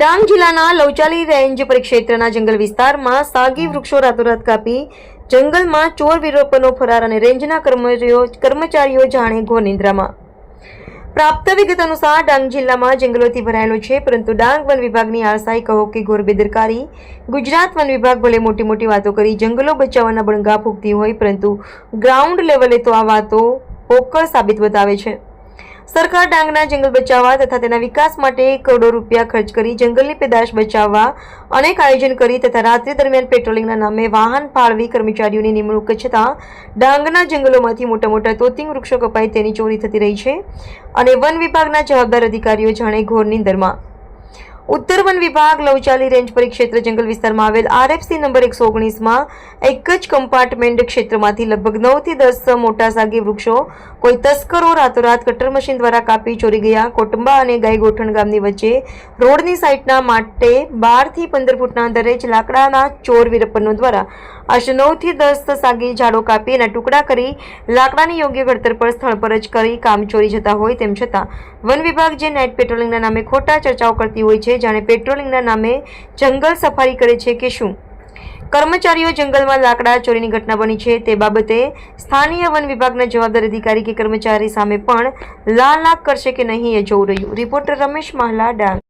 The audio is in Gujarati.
ડાંગ જિલ્લાના લવચાલી રેન્જ પરિક્ષેત્રના જંગલ વિસ્તારમાં સાગી વૃક્ષો રાતોરાત કાપી જંગલમાં ચોર વિરોપનો ફરાર અને રેન્જના કર્મચારીઓ જાણે ઘોર નિંદ્રામાં. પ્રાપ્ત વિગત અનુસાર ડાંગ જિલ્લામાં જંગલોથી ભરાયેલો છે, પરંતુ ડાંગ વન વિભાગની આશાએ કહો કે ઘોર બેદરકારી. ગુજરાત વન વિભાગ ભલે મોટી મોટી વાતો કરી, જંગલો બચાવવાના બણગા ફૂંકતી હોય, પરંતુ ગ્રાઉન્ડ લેવલે તો આ વાતો પોકળ સાબિત બતાવે છે. સરકાર ડાંગના જંગલ બચાવવા તથા તેના વિકાસ માટે કરોડો રૂપિયા ખર્ચ કરી જંગલની પેદાશ બચાવવા અનેક આયોજન કરી તથા રાત્રિ દરમિયાન પેટ્રોલિંગના નામે વાહન ફાળવી કર્મચારીઓની નિમણૂક છતાં ડાંગના જંગલોમાંથી મોટા મોટા તોતિંગ વૃક્ષો કપાઈ તેની ચોરી થતી રહી છે. અને વન વિભાગના જવાબદાર અધિકારીઓ જાણે ઘોર નીંદરમાં ઉત્તર વન વિભાગ લવચાલી રેન્જ પરિક્ષેત્ર જંગલ વિસ્તારમાં આવેલ આરએફસી નંબર એકસો ઓગણીસમાં એક જ કમ્પાર્ટમેન્ટ ક્ષેત્રમાંથી લગભગ નવથી દસ મોટા સાગી વૃક્ષો કોઈ તસ્કરો રાતોરાત કટર મશીન દ્વારા કાપી ચોરી ગયા. કોટંબા અને ગાયગોઠણ ગામની વચ્ચે રોડની સાઇટના માટે બારથી પંદર ફૂટના અંતરે જ લાકડાના ચોર વીરપ્પનો દ્વારા આશરે નવથી દસ સાગી ઝાડો કાપી એના ટુકડા કરી લાકડાની યોગ્ય ઘડતર પર સ્થળ પર જ કરી કામ ચોરી જતા હોય તેમ છતાં વન વિભાગ જે નાઇટ પેટ્રોલિંગના નામે ખોટા ચર્ચાઓ કરતી હોય છે જાણે પેટ્રોલિંગના નામે જંગલ સફારી કરે છે કે શું? કર્મચારીઓ જંગલમાં લાકડા ચોરીની ઘટના બની છે. તે બાબતે સ્થાનીય વન વિભાગના જવાબદાર અધિકારી કે કર્મચારી સામે પણ લાલ લાખ કરશે કે નહીં એ જોવું રહ્યું. રિપોર્ટર રમેશ મહલા, ડાંગ.